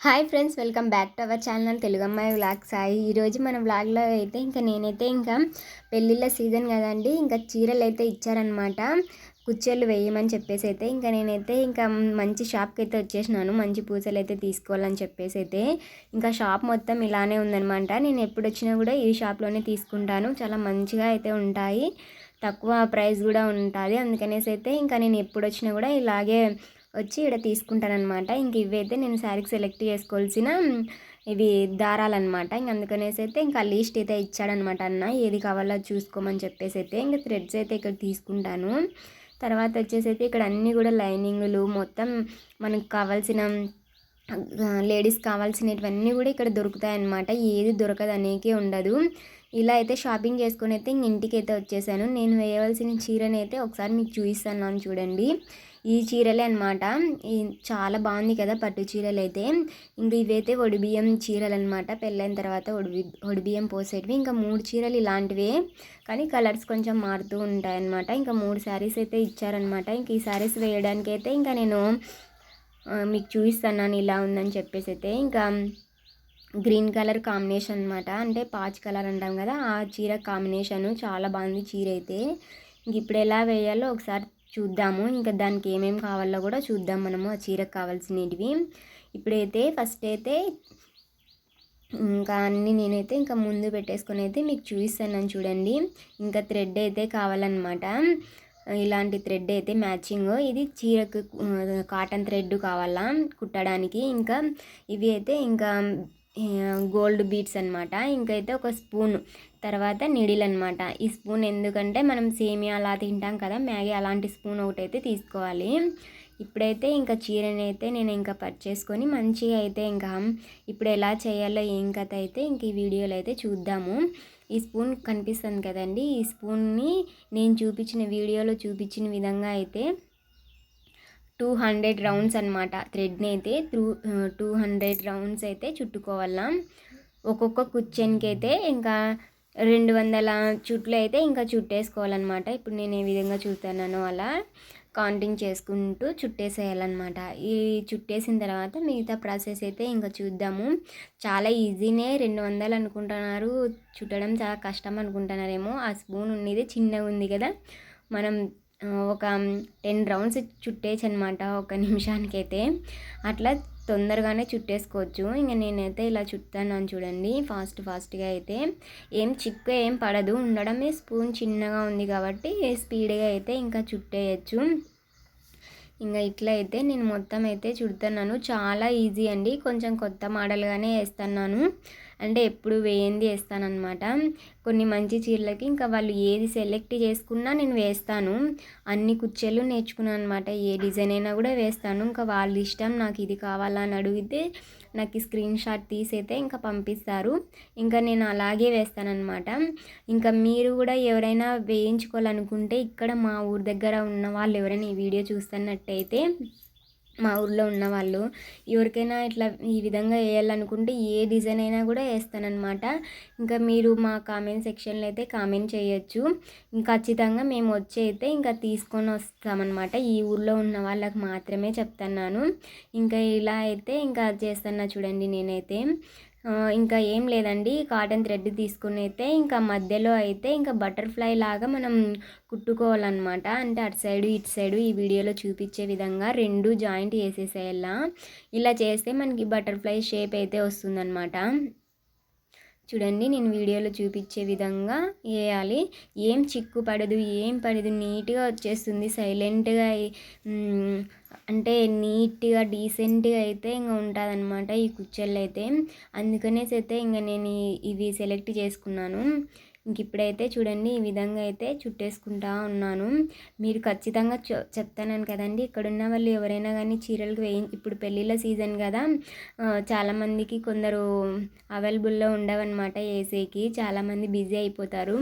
Hi friends welcome back to our channel Telugu అమ్మాయి vlog Sai ఈరోజు మన వ్లాగ్లో అయితే ఇంకా నేనైతే ఇంకా పెళ్ళిళ్ళ సీజన్ కదండి ఇంకా చీరలు అయితే ఇచ్చారనమాట కుచ్చెలు వేయమని చెప్పేసి అయితే ఇంకా నేనైతే ఇంకా మంచి షాప్కి అయితే వచ్చేసినాను. మంచి పూసలు అయితే తీసుకోవాలని చెప్పేసి అయితే ఇంకా షాప్ మొత్తం ఇలానే ఉందనమాట నేను ఎప్పుడు వచ్చినా కూడా ఈ షాప్లోనే తీసుకుంటాను. చాలా మంచిగా అయితే ఉంటాయి. తక్కువ ప్రైస్ కూడా ఉంటుంది. అందుకనేసి అయితే ఇంకా నేను ఎప్పుడు వచ్చినా కూడా ఇలాగే వచ్చి ఇక్కడ తీసుకుంటానమాట ఇంక ఇవైతే నేను శారీకి సెలెక్ట్ చేసుకోవాల్సిన ఇవి దారాలన్నమాట. ఇంక అందుకనేసి అయితే ఇంకా లీస్ట్ అయితే ఇచ్చాడనమాట అన్న. ఏది కావాలో చూసుకోమని చెప్పేసి అయితే ఇంకా థ్రెడ్స్ అయితే ఇక్కడ తీసుకుంటాను. తర్వాత వచ్చేసి అయితే ఇక్కడ అన్నీ కూడా లైనింగ్లు మొత్తం మనకు కావాల్సిన లేడీస్ కావాల్సినవన్నీ కూడా ఇక్కడ దొరుకుతాయి అన్నమాట ఏది దొరకదు అనేకే ఉండదు. ఇలా అయితే షాపింగ్ చేసుకుని అయితే ఇంటికి అయితే వచ్చేసాను. నేను వేయవలసిన చీరని అయితే ఒకసారి మీకు చూపిస్తాను చూడండి. ఈ చీరలే అనమాట చాలా బాగుంది కదా పట్టు చీరలు అయితే ఇంక ఇవైతే ఒడిబియ్యం చీరలు అనమాట పెళ్ళైన తర్వాత ఒడిబి ఒడిబియ్యం పోసేటివి. ఇంకా మూడు చీరలు ఇలాంటివే. కానీ కలర్స్ కొంచెం మారుతూ ఉంటాయన్నమాట. ఇంకా మూడు శారీస్ అయితే ఇచ్చారనమాట ఇంక ఈ శారీస్ వేయడానికి అయితే ఇంకా నేను మీకు చూపిస్తాను ఇలా ఉందని చెప్పేసి అయితే. ఇంకా గ్రీన్ కలర్ కాంబినేషన్ అనమాట అంటే పాచ్ కలర్ అంటాం కదా ఆ చీర కాంబినేషన్. చాలా బాగుంది చీర అయితే. ఇంక ఇప్పుడు ఎలా వేయాలో ఒకసారి చూద్దాము. ఇంకా దానికి ఏమేమి కావాలో కూడా చూద్దాం మనము. ఆ చీరకు కావాల్సినవి. ఇప్పుడైతే ఫస్ట్ అయితే ఇంకా అన్నీ నేనైతే ఇంకా ముందు పెట్టేసుకొని అయితే మీకు చూపిస్తాను చూడండి. ఇంకా థ్రెడ్ అయితే కావాలన్నమాట. ఇలాంటి థ్రెడ్ అయితే మ్యాచింగ్ ఇది చీరకు కాటన్ థ్రెడ్ కావాలా కుట్టడానికి. ఇంకా ఇవి అయితే ఇంకా గోల్డ్ బీట్స్ అనమాట ఇంకైతే ఒక స్పూన్. తర్వాత నిడిల్ అనమాట ఈ స్పూన్ ఎందుకంటే మనం సేమియా అలా తింటాం కదా మ్యాగీ అలాంటి స్పూన్ ఒకటి అయితే తీసుకోవాలి. ఇప్పుడైతే ఇంకా చీరని అయితే నేను ఇంకా పర్చేసుకొని మంచిగా అయితే ఇంకా ఇప్పుడు ఎలా చేయాలో ఏం కథ అయితే ఇంక ఈ వీడియోలో అయితే చూద్దాము. ఈ స్పూన్ కనిపిస్తుంది కదండి. ఈ స్పూన్ని నేను చూపించిన వీడియోలో చూపించిన విధంగా అయితే టూ హండ్రెడ్ రౌండ్స్ అనమాట థ్రెడ్ని అయితే త్రూ టూ హండ్రెడ్ రౌండ్స్ అయితే చుట్టుకోవాలా. ఒక్కొక్క కుచ్చన్కి అయితే ఇంకా రెండు వందల చుట్లు అయితే ఇంకా చుట్టేసుకోవాలన్నమాట. ఇప్పుడు నేను ఏ విధంగా చూస్తున్నానో అలా కౌంటింగ్ చేసుకుంటూ చుట్టేసేయాలన్నమాట. ఈ చుట్టేసిన తర్వాత మిగతా ప్రాసెస్ అయితే ఇంకా చూద్దాము. చాలా ఈజీనే రెండు వందలు అనుకుంటున్నారు. చుట్టడం చాలా కష్టం అనుకుంటున్నారేమో. ఆ స్పూన్ ఉన్నది చిన్నగా ఉంది కదా. మనం ఒక టెన్ రౌండ్స్ చుట్టేసి అనమాట ఒక నిమిషానికి అయితే అట్లా తొందరగానే చుట్టేసుకోవచ్చు. ఇంకా నేనైతే ఇలా చుట్టాను చూడండి ఫాస్ట్ ఫాస్ట్గా అయితే. ఏం చిక్కు ఏం పడదు ఉండడమే స్పూన్ చిన్నగా ఉంది కాబట్టి స్పీడ్గా అయితే ఇంకా చుట్టేయచ్చు. ఇంకా ఇట్లా అయితే నేను మొత్తం అయితే చుడుతున్నాను. చాలా ఈజీ అండి కొంచెం కొత్త మోడల్గానే వేస్తున్నాను. అంటే ఎప్పుడు వేయింది వేస్తానమాట కొన్ని మంచి చీరలకి ఇంకా వాళ్ళు ఏది సెలెక్ట్ చేసుకున్నా నేను వేస్తాను. అన్ని కుచ్చెలు నేర్చుకున్నాను అనమాట ఏ డిజైన్ అయినా కూడా వేస్తాను. ఇంకా వాళ్ళ ఇష్టం నాకు ఇది కావాలని అడిగితే నాకు స్క్రీన్ షాట్ తీసైతే ఇంకా పంపిస్తారు. ఇంకా నేను అలాగే వేస్తానన్నమాట. ఇంకా మీరు కూడా ఎవరైనా వేయించుకోవాలనుకుంటే ఇక్కడ మా ఊరి దగ్గర ఉన్న వాళ్ళు ఎవరైనా ఈ వీడియో చూస్తున్నట్టయితే మా ఊర్లో ఉన్న వాళ్ళు ఎవరికైనా ఇట్లా ఈ విధంగా వేయాలనుకుంటే ఏ డిజైన్ అయినా కూడా వేస్తానమాట ఇంకా మీరు మా కామెంట్ సెక్షన్లో అయితే కామెంట్ చేయొచ్చు. ఇంకా ఖచ్చితంగా మేము వచ్చి అయితే ఇంకా తీసుకొని వస్తామన్నమాట. ఈ ఊర్లో ఉన్న వాళ్ళకి మాత్రమే చెప్తున్నాను. ఇంకా ఇలా అయితే ఇంకా చేస్తున్నా చూడండి నేనైతే. ఇంకా ఏం లేదండి. కాటన్ థ్రెడ్ తీసుకుని అయితే ఇంకా మధ్యలో అయితే ఇంకా బటర్ఫ్లై లాగా మనం కుట్టుకోవాలన్నమాట. అంటే అటు సైడు ఇటు సైడు ఈ వీడియోలో చూపించే విధంగా రెండు జాయింట్ వేసేసేలా ఇలా చేస్తే మనకి బటర్ఫ్లై షేప్ అయితే వస్తుందన్నమాట. చూడండి నేను వీడియోలో చూపించే విధంగా వేయాలి. ఏం చిక్కు పడదు ఏం పడదు నీట్గా వచ్చేస్తుంది. సైలెంట్గా అంటే నీట్గా డీసెంట్గా అయితే ఇంకా ఉంటుంది అనమాట ఈ కుచ్చెళ్ళు అయితే అందుకనేసి అయితే ఇంకా నేను ఇవి సెలెక్ట్ చేసుకున్నాను. ఇంక ఇప్పుడైతే చూడండి ఈ విధంగా అయితే చుట్టేసుకుంటా ఉన్నాను. మీరు ఖచ్చితంగా చెప్తాను కదండి. ఇక్కడ ఉన్న వాళ్ళు ఎవరైనా కానీ చీరలకు వేయి ఇప్పుడు పెళ్ళిళ్ళ సీజన్ కదా. చాలామందికి కొందరు అవైలబుల్లో ఉండవన్నమాట ఏసీకి. చాలామంది బిజీ అయిపోతారు.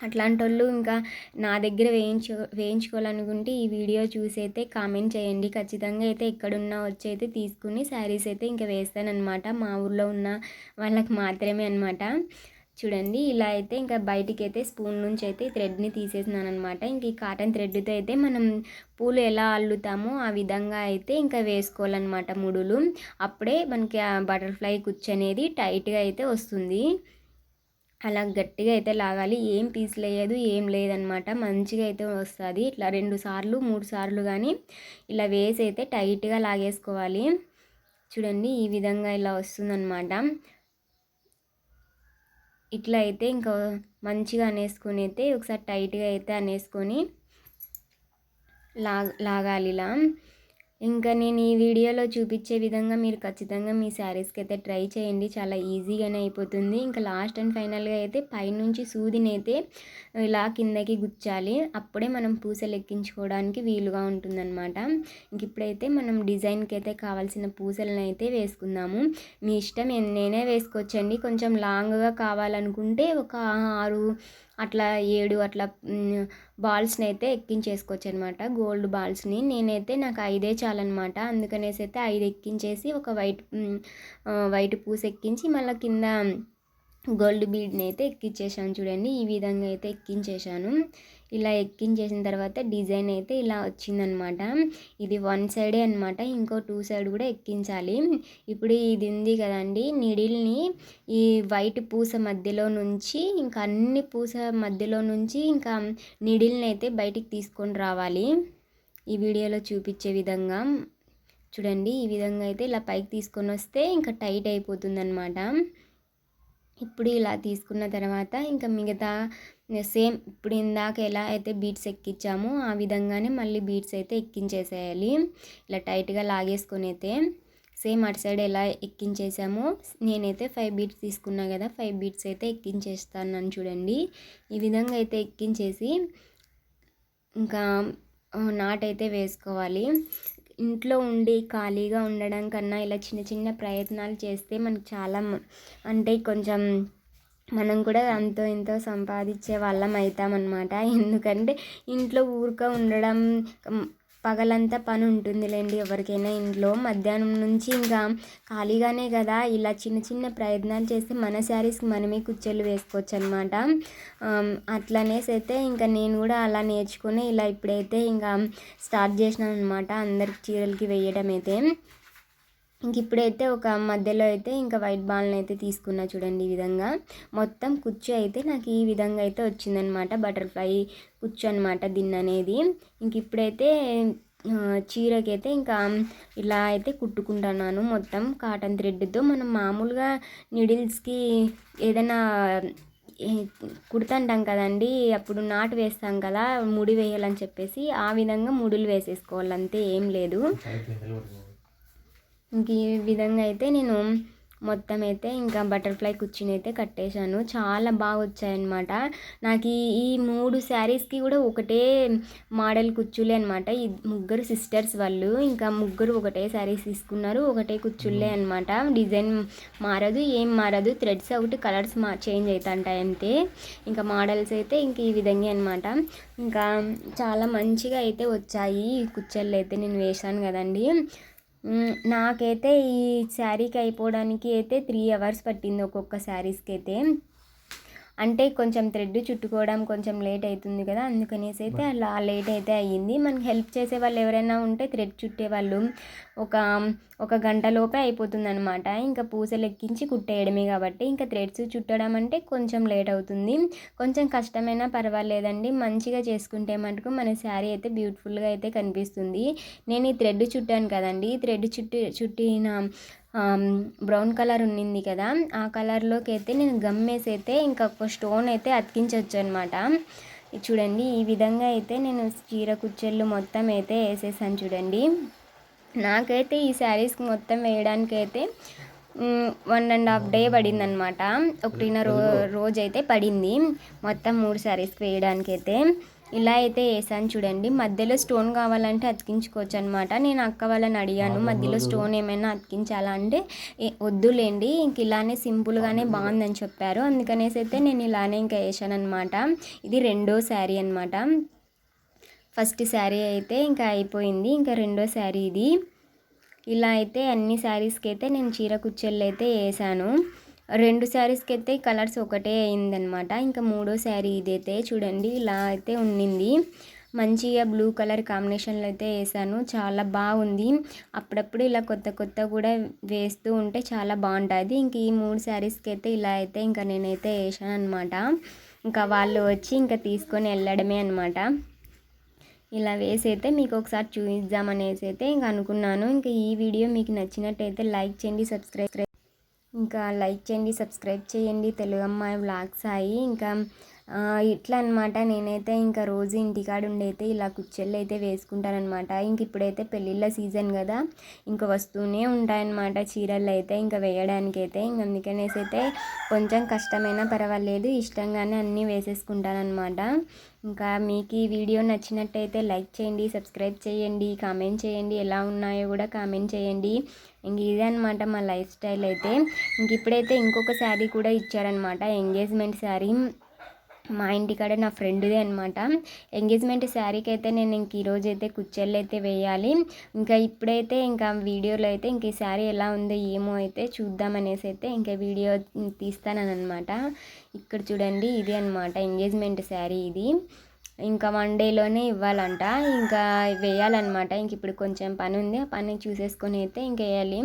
అట్లాంటి వాళ్ళు ఇంకా నా దగ్గర వేయించు వేయించుకోవాలనుకుంటే ఈ వీడియో చూసి అయితే కామెంట్ చేయండి. ఖచ్చితంగా అయితే ఎక్కడున్నా వచ్చి అయితే తీసుకుని శారీస్ అయితే ఇంకా వేస్తానమాట మా ఊర్లో ఉన్న వాళ్ళకి మాత్రమే అనమాట చూడండి ఇలా అయితే ఇంకా బయటికి అయితే స్పూన్ నుంచి అయితే థ్రెడ్ని తీసేసినాను అనమాట ఇంక ఈ కాటన్ థ్రెడ్తో అయితే మనం పూలు ఎలా అల్లుతామో ఆ విధంగా అయితే ఇంకా వేసుకోవాలన్నమాట ముడులు. అప్పుడే మనకి ఆ బటర్ఫ్లై కుచ్చు అనేది టైట్గా అయితే వస్తుంది. అలా గట్టిగా అయితే లాగాలి. ఏం పీస్ ఏం లేదనమాట. మంచిగా అయితే వస్తుంది. ఇట్లా రెండు సార్లు మూడు సార్లు కానీ ఇలా వేసి అయితే టైట్గా లాగేసుకోవాలి. చూడండి ఈ విధంగా ఇలా వస్తుందన్నమాట ఇట్లా అయితే ఇంకా మంచిగా అనేసుకొని అయితే ఒకసారి టైట్గా అయితే అనేసుకొని లాగ లాగాలి ఇలా. ఇంకా నేను ఈ వీడియోలో చూపించే విధంగా మీరు ఖచ్చితంగా మీ శారీస్కి అయితే ట్రై చేయండి. చాలా ఈజీగానే అయిపోతుంది. ఇంకా లాస్ట్ అండ్ ఫైనల్గా అయితే పైనుంచి సూదిని అయితే ఇలా కిందకి గుచ్చాలి. అప్పుడే మనం పూసలు ఎక్కించుకోవడానికి వీలుగా ఉంటుందన్నమాట. ఇంక ఇప్పుడైతే మనం డిజైన్కి అయితే కావాల్సిన పూసలను అయితే వేసుకుందాము. మీ ఇష్టం నేనే వేసుకోవచ్చండి. కొంచెం లాంగ్గా కావాలనుకుంటే ఒక ఆరు అట్లా ఏడు అట్లా బాల్స్ని అయితే ఎక్కించేసుకోవచ్చు అనమాట గోల్డ్ బాల్స్ని. నేనైతే నాకు ఐదే చాలన్నమాట అందుకనేసి అయితే ఐదు ఎక్కించేసి ఒక వైట్ వైట్ పూస ఎక్కించి మళ్ళీ కింద గోల్డ్ బీడ్ని అయితే ఎక్కించేసాను చూడండి. ఈ విధంగా అయితే ఎక్కించేసాను ఇలా ఎక్కించేసిన తర్వాత డిజైన్ అయితే ఇలా వచ్చిందనమాట. ఇది వన్ సైడే అనమాట ఇంకో టూ సైడ్ కూడా ఎక్కించాలి. ఇప్పుడు ఇది ఉంది కదండి నిడిల్ని ఈ వైట్ పూస మధ్యలో నుంచి ఇంకా అన్ని పూస మధ్యలో నుంచి ఇంకా నిడిల్ని అయితే బయటికి తీసుకొని రావాలి. ఈ వీడియోలో చూపించే విధంగా. చూడండి ఈ విధంగా అయితే ఇలా పైకి తీసుకొని వస్తే ఇంకా టైట్ అయిపోతుంది అనమాట ఇప్పుడు ఇలా తీసుకున్న తర్వాత ఇంకా మిగతా సేమ్ ఇప్పుడు ఇందాక ఎలా అయితే బీట్స్ ఎక్కించామో ఆ విధంగానే మళ్ళీ బీట్స్ అయితే ఎక్కించేసేయాలి. ఇలా టైట్గా లాగేసుకొని అయితే సేమ్ అటు సైడ్ ఎలా ఎక్కించేసామో నేనైతే ఫైవ్ బీట్స్ తీసుకున్నా కదా ఫైవ్ బీట్స్ అయితే ఎక్కించేస్తాను చూడండి. ఈ విధంగా అయితే ఎక్కించేసి ఇంకా నాట్ అయితే వేసుకోవాలి. ఇంట్లో ఉండి ఖాళీగా ఉండడం కన్నా ఇలా చిన్న చిన్న ప్రయత్నాలు చేస్తే మనకు చాలా అంటే కొంచెం మనం కూడా అంతో ఇంతో సంపాదించే వాళ్ళం అవుతామన్నమాట. ఎందుకంటే ఇంట్లో ఊరిక ఉండడం పగలంతా పని ఉంటుందిలేండి ఎవరికైనా ఇంట్లో. మధ్యాహ్నం నుంచి ఇంకా ఖాళీగానే కదా. ఇలా చిన్న చిన్న ప్రయత్నాలు చేస్తే మన శారీస్కి మనమే కుచ్చెలు వేసుకోవచ్చు అనమాట అట్లనేసి అయితే ఇంకా నేను కూడా అలా నేర్చుకుని ఇలా ఇప్పుడైతే ఇంకా స్టార్ట్ చేసినాను అనమాట అందరికి చీరలకి వేయడం అయితే. ఇంక ఇప్పుడైతే ఒక మధ్యలో అయితే ఇంకా వైట్ బాల్ని అయితే తీసుకున్నా చూడండి ఈ విధంగా. మొత్తం కుచ్చు అయితే నాకు ఈ విధంగా అయితే వచ్చిందనమాట. బటర్ఫ్లై కుచ్చు అనమాట దీన్ని అనేది. ఇంక ఇప్పుడైతే చీరకైతే ఇంకా ఇలా అయితే కుట్టుకుంటున్నాను మొత్తం కాటన్ థ్రెడ్తో. మనం మామూలుగా నీడిల్స్కి ఏదైనా కుడుతుంటాం కదండి అప్పుడు నాటు వేస్తాం కదా ముడి వేయాలని చెప్పేసి ఆ విధంగా ముడులు వేసేసుకోవాలి అంతే ఏం లేదు. ఇంక ఈ విధంగా అయితే నేను మొత్తం అయితే ఇంకా బటర్ఫ్లై కుర్చీని అయితే కట్టేశాను. చాలా బాగా వచ్చాయన్నమాట. నాకు ఈ మూడు శారీస్కి కూడా ఒకటే మోడల్ కుచ్చులే అనమాట ఈ ముగ్గురు సిస్టర్స్ వాళ్ళు ఇంకా ముగ్గురు ఒకటే శారీస్ తీసుకున్నారు. ఒకటే కుచ్చులే అనమాట డిజైన్ మారదు ఏం మారదు. థ్రెడ్స్ ఒకటి కలర్స్ మా చేంజ్ అవుతుంటాయి అంతే. ఇంకా మోడల్స్ అయితే ఇంక ఈ విధంగా అనమాట ఇంకా చాలా మంచిగా అయితే వచ్చాయి. ఈ అయితే నేను వేశాను కదండి. నాకైతే ఈ శారీకి అయిపోవడానికి అయితే త్రీ అవర్స్ పట్టింది ఒక్కొక్క శారీస్కి అయితే అంటే కొంచెం థ్రెడ్ చుట్టుకోవడం కొంచెం లేట్ అవుతుంది కదా అందుకనేసి అయితే అలా లేట్ అయితే అయ్యింది. మనకి హెల్ప్ చేసే వాళ్ళు ఎవరైనా ఉంటే థ్రెడ్ చుట్టే వాళ్ళు ఒక ఒక గంట లోపే అయిపోతుంది అనమాట ఇంకా పూసలు ఎక్కించి కుట్టేయడమే కాబట్టి ఇంకా థ్రెడ్స్ చుట్టడం అంటే కొంచెం లేట్ అవుతుంది. కొంచెం కష్టమైనా పర్వాలేదండి. మంచిగా చేసుకుంటే మటుకు మన శారీ అయితే బ్యూటిఫుల్గా అయితే కనిపిస్తుంది. నేను ఈ థ్రెడ్ చుట్టాను కదండి. థ్రెడ్ చుట్టి చుట్టిన బ్రౌన్ కలర్ ఉన్నింది కదా ఆ కలర్లోకి అయితే నేను గమ్మేసి అయితే ఇంకొక స్టోన్ అయితే అతికించవచ్చు అనమాట చూడండి ఈ విధంగా అయితే నేను చీర కుచ్చెళ్ళు మొత్తం అయితే వేసేసాను చూడండి. నాకైతే ఈ శారీస్కి మొత్తం వేయడానికి అయితే వన్ అండ్ హాఫ్ డే పడింది అనమాట ఒకటిన్నర రో రోజు అయితే పడింది మొత్తం మూడు శారీస్కి వేయడానికి అయితే ఇలా అయితే వేసాను చూడండి. మధ్యలో స్టోన్ కావాలంటే అతికించుకోవచ్చు అనమాట నేను అక్క వాళ్ళని అడిగాను మధ్యలో స్టోన్ ఏమైనా అతికించాలా అంటే వద్దులేండి ఇంక ఇలానే సింపుల్గానే బాగుందని చెప్పారు. అందుకనేసి అయితే నేను ఇలానే ఇంకా వేసాను అనమాట ఇది రెండో శారీ అనమాట ఫస్ట్ శారీ అయితే ఇంకా అయిపోయింది. ఇంకా రెండో శారీ ఇది. ఇలా అయితే అన్ని శారీస్కి అయితే నేను చీర కుచ్చెళ్ళు అయితే వేసాను రెండు శారీస్కి అయితే కలర్స్ ఒకటే అయిందనమాట. ఇంకా మూడో శారీ ఇదైతే చూడండి ఇలా అయితే ఉండింది మంచిగా బ్లూ కలర్ కాంబినేషన్లో అయితే వేసాను. చాలా బాగుంది. అప్పుడప్పుడు ఇలా కొత్త కొత్త కూడా వేస్తూ ఉంటే చాలా బాగుంటుంది. ఇంక ఈ మూడు శారీస్కి అయితే ఇలా అయితే ఇంకా నేనైతే వేసాను అనమాట ఇంకా వాళ్ళు వచ్చి ఇంకా తీసుకొని వెళ్ళడమే అనమాట. ఇలా వేసి అయితే మీకు ఒకసారి చూపిద్దామనేసి అయితే ఇంకా అనుకున్నాను. ఇంకా ఈ వీడియో మీకు నచ్చినట్టయితే లైక్ చేయండి సబ్స్క్రైబ్ ఇంకా లైక్ చేయండి సబ్స్క్రైబ్ చేయండి. తెలుగు అమ్మాయి వ్లాగ్స్ అయ్యి ఇంకా ఇట్లా అనమాట నేనైతే ఇంకా రోజు ఇంటికాడ ఉండైతే ఇలా కుచ్చెళ్ళు అయితే వేసుకుంటానమాట ఇంక ఇప్పుడైతే పెళ్ళిళ్ళ సీజన్ కదా ఇంకా వస్తూనే ఉంటాయన్నమాట చీరలు అయితే ఇంకా వేయడానికి అయితే ఇంక అందుకనేసి అయితే కొంచెం కష్టమైనా పర్వాలేదు ఇష్టంగానే అన్నీ వేసేసుకుంటానమాట ఇంకా మీకు ఈ వీడియో నచ్చినట్టయితే లైక్ చేయండి సబ్స్క్రైబ్ చేయండి కామెంట్ చేయండి ఎలా ఉన్నాయో కూడా కామెంట్ చేయండి. ఇంక ఇదే అనమాట మా లైఫ్ స్టైల్ అయితే ఇంక ఇప్పుడైతే ఇంకొక శారీ కూడా ఇచ్చారనమాట ఎంగేజ్మెంట్ శారీ. మా ఇంటికాడ నా ఫ్రెండ్దే అనమాట ఎంగేజ్మెంట్ శారీకి అయితే నేను ఇంక ఈరోజు అయితే కుచ్చెళ్ళు అయితే వేయాలి. ఇంకా ఇప్పుడైతే ఇంకా వీడియోలో అయితే ఇంక ఈ శారీ ఎలా ఉందో ఏమో అయితే చూద్దామనేసి అయితే ఇంకా వీడియో తీస్తానన్నమాట. ఇక్కడ చూడండి ఇది అనమాట ఎంగేజ్మెంట్ శారీ ఇది. ఇంకా వన్ డేలోనే ఇవ్వాలంట. ఇంకా వేయాలన్నమాట. ఇంక ఇప్పుడు కొంచెం పని ఉంది. ఆ పని చూసేసుకొని అయితే ఇంక వేయాలి.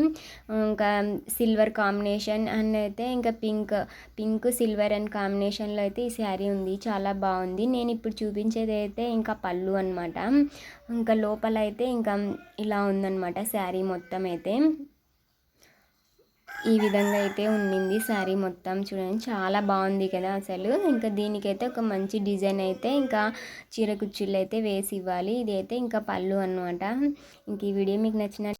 ఇంకా సిల్వర్ కాంబినేషన్ అండ్ అయితే ఇంకా పింక్ పింక్ సిల్వర్ అండ్ కాంబినేషన్లో అయితే ఈ శారీ ఉంది. చాలా బాగుంది. నేను ఇప్పుడు చూపించేది అయితే ఇంకా పళ్ళు అనమాట ఇంకా లోపల అయితే ఇంకా ఇలా ఉందన్నమాట శారీ మొత్తం అయితే. ఈ విధంగా అయితే ఉండింది శారీ మొత్తం చూడండి. చాలా బాగుంది కదా అసలు. ఇంకా దీనికైతే ఒక మంచి డిజైన్ అయితే ఇంకా చీర కుచ్చుళ్ళు అయితే వేసి ఇవ్వాలి. ఇది అయితే ఇంకా పళ్ళు అనమాట ఇంక ఈ వీడియో మీకు నచ్చిన